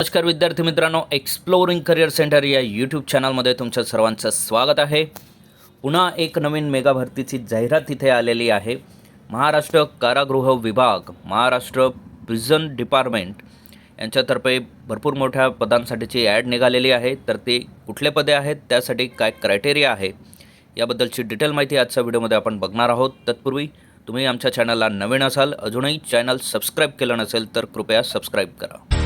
नमस्कार विद्यार्थी मित्रांनो एक्सप्लोरिंग करिअर सेंटर या यूट्यूब चॅनलमध्ये तुमचं सर्वांचं स्वागत आहे. पुन्हा एक नवीन मेगा भरतीची जाहिरात इथे आलेली आहे. महाराष्ट्र कारागृह विभाग महाराष्ट्र प्रिझन डिपार्टमेंट यांच्यातर्फे भरपूर मोठ्या पदांसाठीची ॲड निघालेली आहे. तर ते कुठले पदे आहेत त्यासाठी काय क्रायटेरिया आहे याबद्दलची डिटेल माहिती आजच्या व्हिडिओमध्ये आपण बघणार आहोत. तत्पूर्वी तुम्ही आमच्या चॅनलला नवीन असाल अजूनही चॅनल सबस्क्राईब केलं नसेल तर कृपया सबस्क्राईब करा.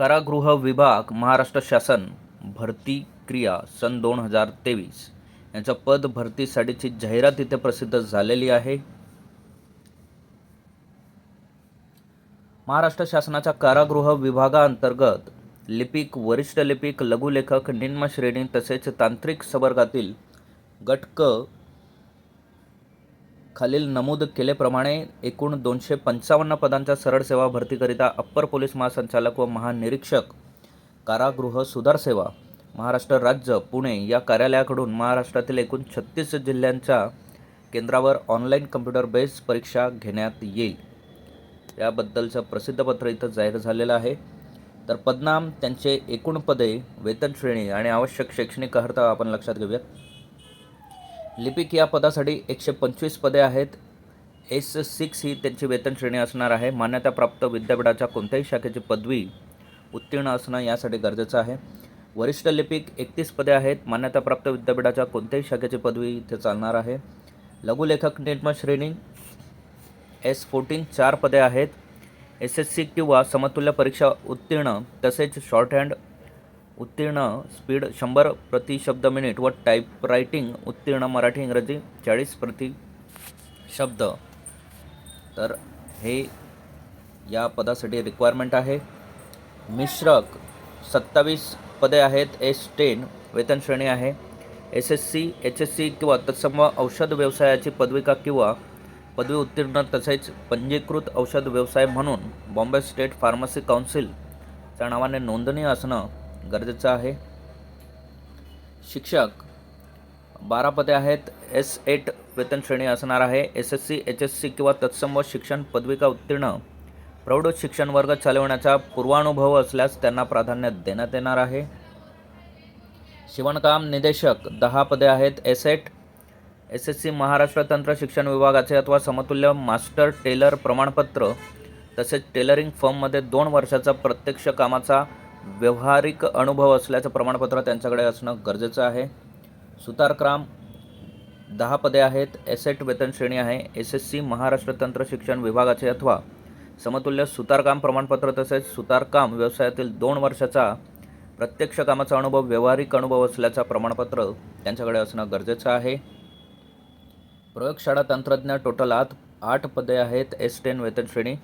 कारागृह विभाग महाराष्ट्र शासन भरती क्रिया सन दोन हजार तेवीस. यांच्या पद भरतीसाठीची जाहिरात इथे प्रसिद्ध झालेली आहे. महाराष्ट्र शासनाच्या कारागृह विभागाअंतर्गत लिपिक वरिष्ठ लिपिक लघुलेखक निम्न श्रेणी तसेच तांत्रिक संवर्गातील गटक खालील नमूद केल्याप्रमाणे एकूण दोनशे पंचावन्न पदांच्या सरळ सेवा भरतीकरिता अप्पर पोलीस महासंचालक व महानिरीक्षक कारागृह सुधार सेवा महाराष्ट्र राज्य पुणे या कार्यालयाकडून महाराष्ट्रातील एकूण छत्तीस जिल्ह्यांच्या केंद्रावर ऑनलाईन कम्प्युटर बेस परीक्षा घेण्यात येईल. याबद्दलचं प्रसिद्ध पत्र इथं जाहीर झालेलं आहे. तर पदनाम त्यांचे एकूण पदे वेतन श्रेणी आणि आवश्यक शैक्षणिक अर्थ आपण लक्षात घेऊयात. लिपिक या पदासाठी एकशे पंचवीस पदे आहेत. एस सिक्स ही त्यांची वेतन श्रेणी असणार आहे. मान्यताप्राप्त विद्यापीठाच्या कोणत्याही शाखेची पदवी उत्तीर्ण असणं यासाठी गरजेचं आहे. वरिष्ठ लिपिक एकतीस पदे आहेत. मान्यताप्राप्त विद्यापीठाच्या कोणत्याही शाखेची पदवी इथे चालणार आहे. लघुलेखक निम्न श्रेणी एस फोर्टीन चार पदे आहेत. एस एस सी किंवा समतुल्य परीक्षा उत्तीर्ण तसेच शॉर्ट हँड उत्तीर्ण स्पीड शंभर प्रति शब्द मिनिट व टाईप रायटिंग उत्तीर्ण मराठी इंग्रजी चाळीस प्रति शब्द. तर हे या पदासाठी रिक्वायरमेंट आहे. मिश्रक सत्तावीस पदे आहेत एस टेन वेतन श्रेणी आहे. S S C H S C किंवा तत्सम औषध व्यवसायाची पदविका किंवा पदवी उत्तीर्ण तसेच पंजीकृत औषध व्यवसाय म्हणून बॉम्बे स्टेट फार्मसी काउन्सिलच्या नावाने नोंदणी असणं गरजेचं आहे. शिक्षक बारा पदे आहेत. एस एट वेतन श्रेणी असणार आहे. S S C H S C किंवा तत्सम शिक्षण पदविका उत्तीर्ण. प्रौढ शिक्षण वर्ग चालवण्याचा पूर्वानुभव असल्यास त्यांना प्राधान्य देण्यात येणार आहे. शिवणकाम निदेशक दहा पदे आहेत. S eight S S C Maharashtra तंत्र शिक्षण विभागाचे अथवा समतुल्य मास्टर टेलर प्रमाणपत्र तसेच टेलरिंग फर्ममध्ये दोन वर्षाचा प्रत्यक्ष कामाचा व्यवहारिक अनुभव असल्याचं प्रमाणपत्र त्यांच्याकडे असणं गरजेचं आहे. सुतारक्राम दहा पदे आहेत. एस एट वेतन श्रेणी आहे. एस एस सी महाराष्ट्र तंत्र शिक्षण विभागाचे अथवा समतुल्य सुतारकाम प्रमाणपत्र तसेच सुतारकाम व्यवसायातील दोन वर्षाचा प्रत्यक्ष कामाचा अनुभव व्यावहारिक अनुभव असल्याचं प्रमाणपत्र त्यांच्याकडे असणं गरजेचं आहे. प्रयोगशाळा तंत्रज्ञ टोटल आत आठ पदे आहेत. एस टेन वेतन श्रेणी.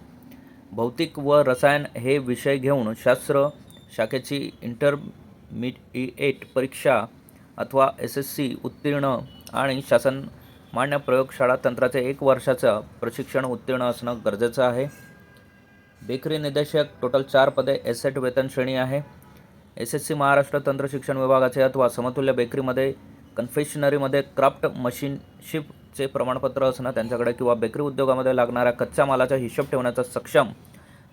भौतिक व रसायन हे विषय घेऊन शास्त्र शाखेची इंटरमिडिएट परीक्षा अथवा एस एस सी उत्तीर्ण आणि शासन मान्य प्रयोगशाळा तंत्राचे एक वर्षाचं प्रशिक्षण उत्तीर्ण असणं गरजेचं आहे. बेकरी निदेशक टोटल चार पदे एस एट वेतन श्रेणी आहे. एस एस सी महाराष्ट्र तंत्र शिक्षण विभागाचे अथवा समतुल्य बेकरीमध्ये कन्फेशनरीमध्ये क्राफ्ट मशीनशिपचे प्रमाणपत्र असणं त्यांच्याकडे किंवा बेकरी उद्योगामध्ये लागणाऱ्या कच्च्या मालाचा हिशोब ठेवण्याचा सक्षम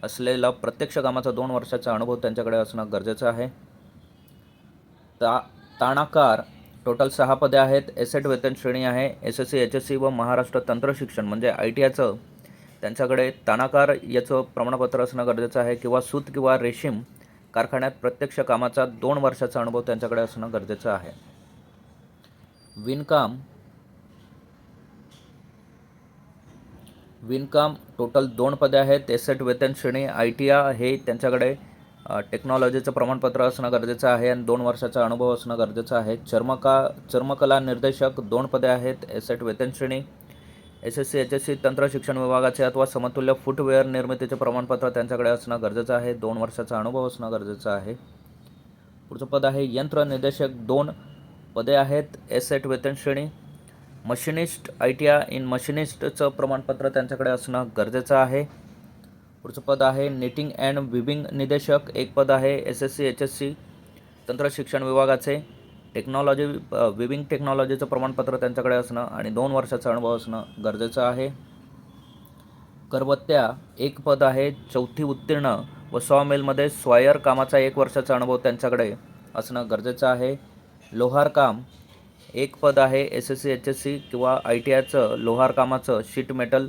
असलेला प्रत्यक्ष कामाचा दोन वर्षाचा अनुभव त्यांच्याकडे असणं गरजेचं आहे. ता ताणाकार टोटल सहा पदे आहेत. एस एट वेतन श्रेणी आहे. S S C H S C व महाराष्ट्र तंत्रशिक्षण म्हणजे आय टी आयचं त्यांच्याकडे ताणाकार याचं प्रमाणपत्र असणं गरजेचं आहे किंवा सूत किंवा रेशीम कारखान्यात प्रत्यक्ष कामाचा दोन वर्षाचा अनुभव त्यांच्याकडे असणं गरजेचं आहे. विणकाम विणकाम टोटल दोन पदे आहेत. एस एट वेतन श्रेणी आय टी आय हे त्यांच्याकडे टेक्नॉलॉजीचं प्रमाणपत्र असणं गरजेचं आहे आणि दोन वर्षाचा अनुभव असणं गरजेचं आहे. चर्मका चर्मकला निर्देशक दोन पदे आहेत. एस एट वेतन श्रेणी S S C H S C तंत्र शिक्षण विभागाचे अथवा समतुल्य फुटवेअर निर्मितीचे प्रमाणपत्र त्यांच्याकडे असणं गरजेचं आहे. दोन वर्षाचा अनुभव असणं गरजेचं आहे. पुढचं पद आहे यंत्र निर्देशक दोन पदे आहेत. एस एट वेतन श्रेणी machinist I T I in मशिनिस्टचं प्रमाणपत्र त्यांच्याकडे असणं गरजेचं आहे. पुढचं पद आहे निटिंग अँड विबिंग निदेशक. एक पद आहे S S C H S C तंत्र शिक्षण विभागाचे. टेक्नॉलॉजी विबिंग टेक्नॉलॉजीचं प्रमाणपत्र त्यांच्याकडे असणं आणि दोन वर्षाचा अनुभव असणं गरजेचं आहे. करवत्या एक पद आहे चौथी उत्तीर्ण व सॉमेलमध्ये स्वायर कामाचा एक वर्षाचा अनुभव त्यांच्याकडे असणं गरजेचं आहे. लोहार काम एक पद आहे S S C H S C किंवा आय टी आयचं लोहार कामाचं शीट मेटल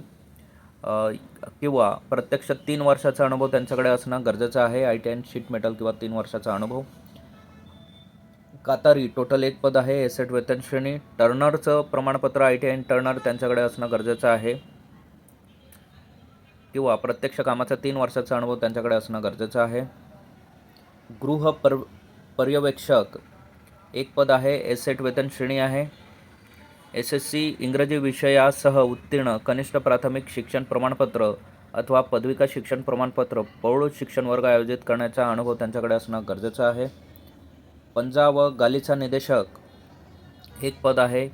किंवा प्रत्यक्ष तीन वर्षाचा अनुभव त्यांच्याकडे असणं गरजेचं आहे. I T I sheet metal किंवा तीन वर्षाचा अनुभव. कातारी टोटल एक पद आहे एसेट वेतन श्रेणी. टर्नरचं प्रमाणपत्र आय टी आय टर्नर त्यांच्याकडे असणं गरजेचं आहे. किंवा प्रत्यक्ष कामाचा तीन वर्षाचा अनुभव त्यांच्याकडे असणं गरजेचं आहे. गृह पर पर्यवेक्षक एक पद आहे एसेट वेतन श्रेणी आहे. एस एस सी इंग्रजी विषयासह उत्तीर्ण कनिष्ठ प्राथमिक शिक्षण प्रमाणपत्र अथवा पदविका शिक्षण प्रमाणपत्र प्रौढ शिक्षण वर्ग आयोजित करण्याचा अनुभव त्यांच्याकडे असणं गरजेचं आहे. पंजा व गालीचा निदेशक एक पद आहे.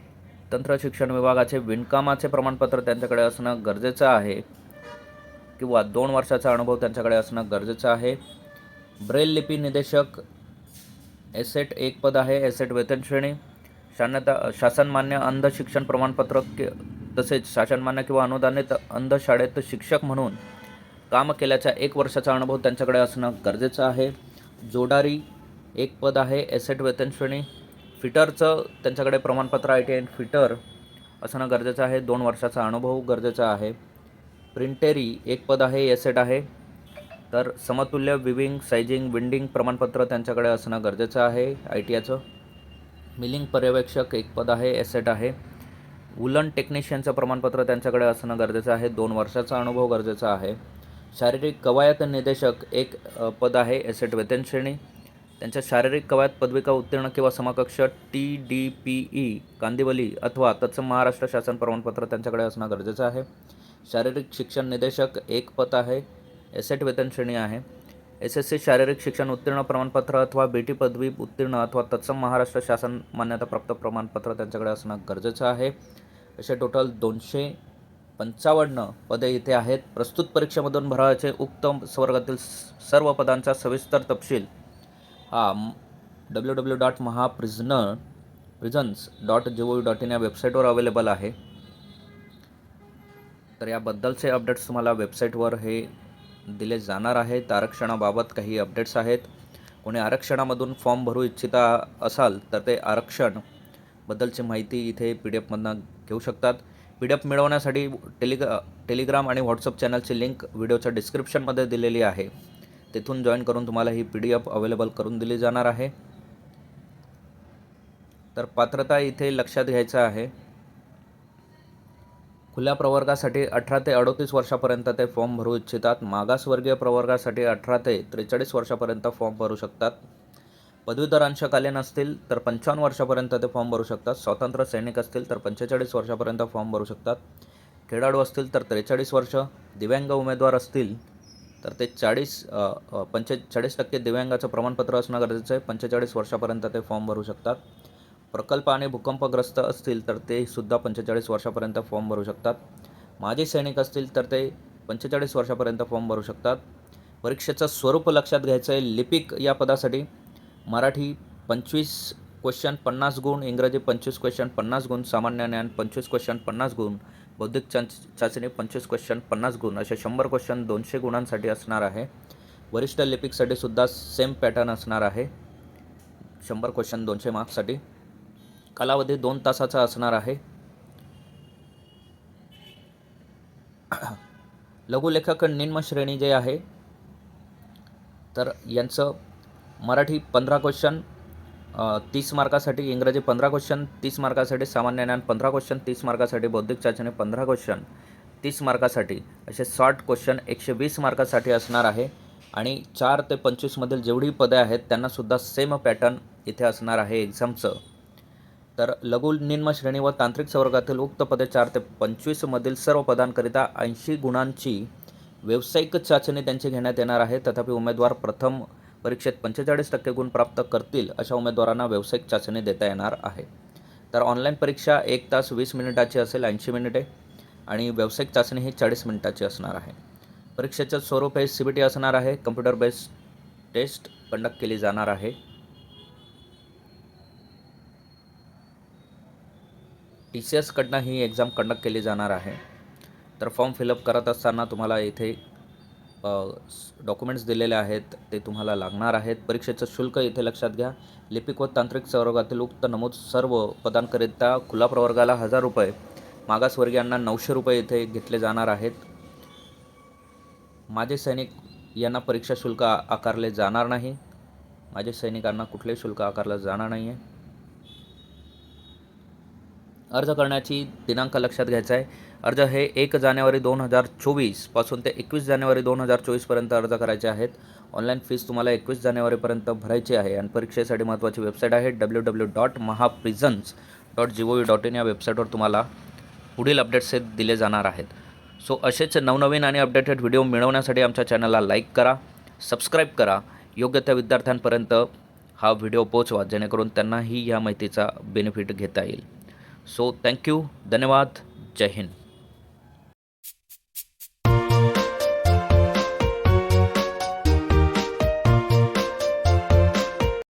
तंत्र शिक्षण विभागाचे विणकामाचे प्रमाणपत्र त्यांच्याकडे असणं गरजेचं आहे किंवा दोन वर्षाचा अनुभव त्यांच्याकडे असणं गरजेचं आहे. ब्रेल लिपी निदेशक एसेट एक पद आहे एसेट वेतन श्रेणी. शान्यता शासनमान्य अंध शिक्षण प्रमाणपत्र के तसेच शासनमान्य किंवा अनुदानित अंध शाळेत शिक्षक म्हणून काम केल्याचा एक वर्षाचा अनुभव त्यांच्याकडे असणं गरजेचं आहे. जोडारी एक पद आहे एसेट वेतन श्रेणी. फिटरचं त्यांच्याकडे प्रमाणपत्र आय टी अँड फिटर असणं गरजेचं आहे. दोन वर्षाचा अनुभव गरजेचा आहे. प्रिंटेरी एक पद आहे एसेट आहे. तर समतुल्य विविंग साइजिंग विंडिंग प्रमाणपत्र त्यांच्याकडे असणं गरजेचं आहे आय टी आयचं मिलिंग पर्यवेक्षक एक पद आहे एसेट आहे. वुलन टेक्निशियनचं प्रमाणपत्र त्यांच्याकडे असणं गरजेचं आहे दोन वर्षाचा अनुभव गरजेचा आहे. शारीरिक कवायत निदेशक एक पद आहे एसेट वेतन श्रेणी. त्यांच्या शारीरिक कवायत पदविका उत्तीर्ण किंवा समकक्ष T D P E Kandivali अथवा तत्सम महाराष्ट्र शासन प्रमाणपत्र त्यांच्याकडे असणं गरजेचं आहे. शारीरिक शिक्षण निदेशक एक पद आहे एसेट वेतन श्रेणी आहे. एस एस सी शारीरिक शिक्षण उत्तीर्ण प्रमाणपत्र अथवा बी टी पदवी उत्तीर्ण अथवा तत्सम महाराष्ट्र शासन मान्यताप्राप्त प्रमाणपत्र त्यांच्याकडे असणं गरजेचं आहे. असे टोटल दोनशे पंचावन्न पदे इथे आहेत. प्रस्तुत परीक्षेमधून भरावाचे उक्त स्वर्गातील सर्व पदांचा सविस्तर तपशील हा W W dot महाप्रिझनर prisons dot G O dot in या वेबसाईटवर अवेलेबल आहे. तर याबद्दलचे अपडेट्स तुम्हाला वेबसाईटवर हे दिले जाणार आहेत. आरक्षणाबाबत काही अपडेट्स आहेत. कोणी आरक्षणामधून फॉर्म भरू इच्छिता असाल तर ते आरक्षणबद्दलची माहिती इथे पी डी एफमधनं घेऊ शकतात. पी डी एफ मिळवण्यासाठी टेलिग्रा टेलिग्राम आणि व्हॉट्सअप चॅनलची लिंक व्हिडिओच्या डिस्क्रिप्शनमध्ये दिलेली आहे. तिथून जॉईन करून तुम्हाला ही पी डी एफ अवेलेबल करून दिली जाणार आहे. तर पात्रता इथे लक्षात घ्यायचं आहे. खुल्या प्रवर्गासाठी अठरा ते अडोतीस वर्षापर्यंत ते फॉर्म भरू इच्छितात. मागासवर्गीय प्रवर्गासाठी अठरा ते त्रेचाळीस वर्षापर्यंत फॉर्म भरू शकतात. पदवीधर अंशकालीन असतील तर पंचावन्न वर्षापर्यंत ते फॉर्म भरू शकतात. स्वतंत्र सैनिक असतील तर पंचेचाळीस वर्षापर्यंत फॉर्म भरू शकतात. खेळाडू असतील तर त्रेचाळीस वर्ष. दिव्यांग उमेदवार असतील तर ते चाळीस पंचेचाळीस टक्के दिव्यांगाचं प्रमाणपत्र असणं गरजेचं आहे. पंचेचाळीस वर्षापर्यंत ते फॉर्म भरू शकतात. प्रकल्प आणि भूकंपग्रस्त असतील तर ते सुद्धा पंचेचाळीस वर्षापर्यंत फॉर्म भरू शकतात. माजी सैनिक असतील तर ते पंचेचाळीस वर्षापर्यंत फॉर्म भरू शकतात. परीक्षेचं स्वरूप लक्षात घ्यायचं आहे लिपिक या पदासाठी मराठी पंचवीस क्वेश्चन पन्नास गुण इंग्रजी पंचवीस क्वेश्चन पन्नास गुण सामान्य ज्ञान पंचवीस क्वेश्चन पन्नास गुण बौद्धिक चाच चाचणी पंचवीस क्वेश्चन पन्नास गुण असे शंभर क्वेश्चन दोनशे गुणांसाठी असणार आहे. वरिष्ठ लिपिकसाठी सुद्धा सेम पॅटर्न असणार आहे. शंभर क्वेश्चन दोनशे मार्क्ससाठी कालावधी दोन तासाचा असणार आहे. लघुलेखक निम्न श्रेणी जे आहे तर यांचं मराठी पंधरा क्वेश्चन तीस मार्कासाठी इंग्रजी पंधरा क्वेश्चन तीस मार्कासाठी सामान्य ज्ञान पंधरा क्वेश्चन तीस मार्कासाठी बौद्धिक चाचणी पंधरा क्वेश्चन तीस मार्कासाठी असे शॉर्ट क्वेश्चन एकशे वीस मार्कासाठी असणार आहे. आणि चार ते पंचवीसमधील जेवढी पदे आहेत त्यांनासुद्धा सेम पॅटर्न इथे असणार आहे एक्झामचं तर लघु निम्न श्रेणी व तांत्रिक संवर्गातील उक्त पदे चार ते पंचवीसमधील सर्व पदांकरिता ऐंशी गुणांची व्यावसायिक चाचणी त्यांची घेण्यात येणार आहे. तथापि उमेदवार प्रथम परीक्षेत पंचेचाळीस टक्के गुण प्राप्त करतील अशा उमेदवारांना व्यावसायिक चाचणी देता येणार आहे. तर ऑनलाईन परीक्षा एक तास वीस मिनिटाची असेल ऐंशी मिनिटे आणि व्यावसायिक चाचणी ही चाळीस मिनिटाची असणार आहे. परीक्षेचं स्वरूप हे सी बी टी असणार आहे. कम्प्युटर बेस्ड टेस्ट कंडक्ट केली जाणार आहे. टी सी एसकडनं ही एक्झाम कंडक्ट केली जाणार आहे. तर फॉर्म फिलअप करत असताना तुम्हाला इथे डॉक्युमेंट्स दिलेले आहेत ते तुम्हाला लागणार आहेत. परीक्षेचं शुल्क इथे लक्षात घ्या. लिपिक व तांत्रिक संवर्गातील उक्त नमूद सर्व पदांकरिता खुला प्रवर्गाला हजार रुपये मागासवर्गीयांना नऊशे रुपये इथे घेतले जाणार आहेत. माझे सैनिक यांना परीक्षा शुल्क आकारले जाणार नाही. माझे सैनिकांना कुठलेही शुल्क आकारलं जाणार नाही आहे अर्ज करण्याची दिनांक लक्षात घ्यायचा आहे. अर्ज हे एक जानेवारी दोन हजार चोवीसपासून ते एकवीस जानेवारी दोन हजार चोवीसपर्यंत अर्ज करायचे आहेत. ऑनलाईन फीस तुम्हाला एकवीस जानेवारीपर्यंत भरायची आहे आणि परीक्षेसाठी महत्त्वाची वेबसाईट आहे W W dot महाप्रिझन्स dot G O V dot in या वेबसाईटवर तुम्हाला पुढील अपडेट्स हे दिले जाणार आहेत. सो असेच नवनवीन आणि अपडेटेड व्हिडिओ मिळवण्यासाठी आमच्या चॅनलला लाईक करा सबस्क्राईब करा. योग्य त्या विद्यार्थ्यांपर्यंत हा व्हिडिओ पोचवा जेणेकरून त्यांनाही या माहितीचा बेनिफिट घेता येईल. सो थँक्यू धन्यवाद जय हिंद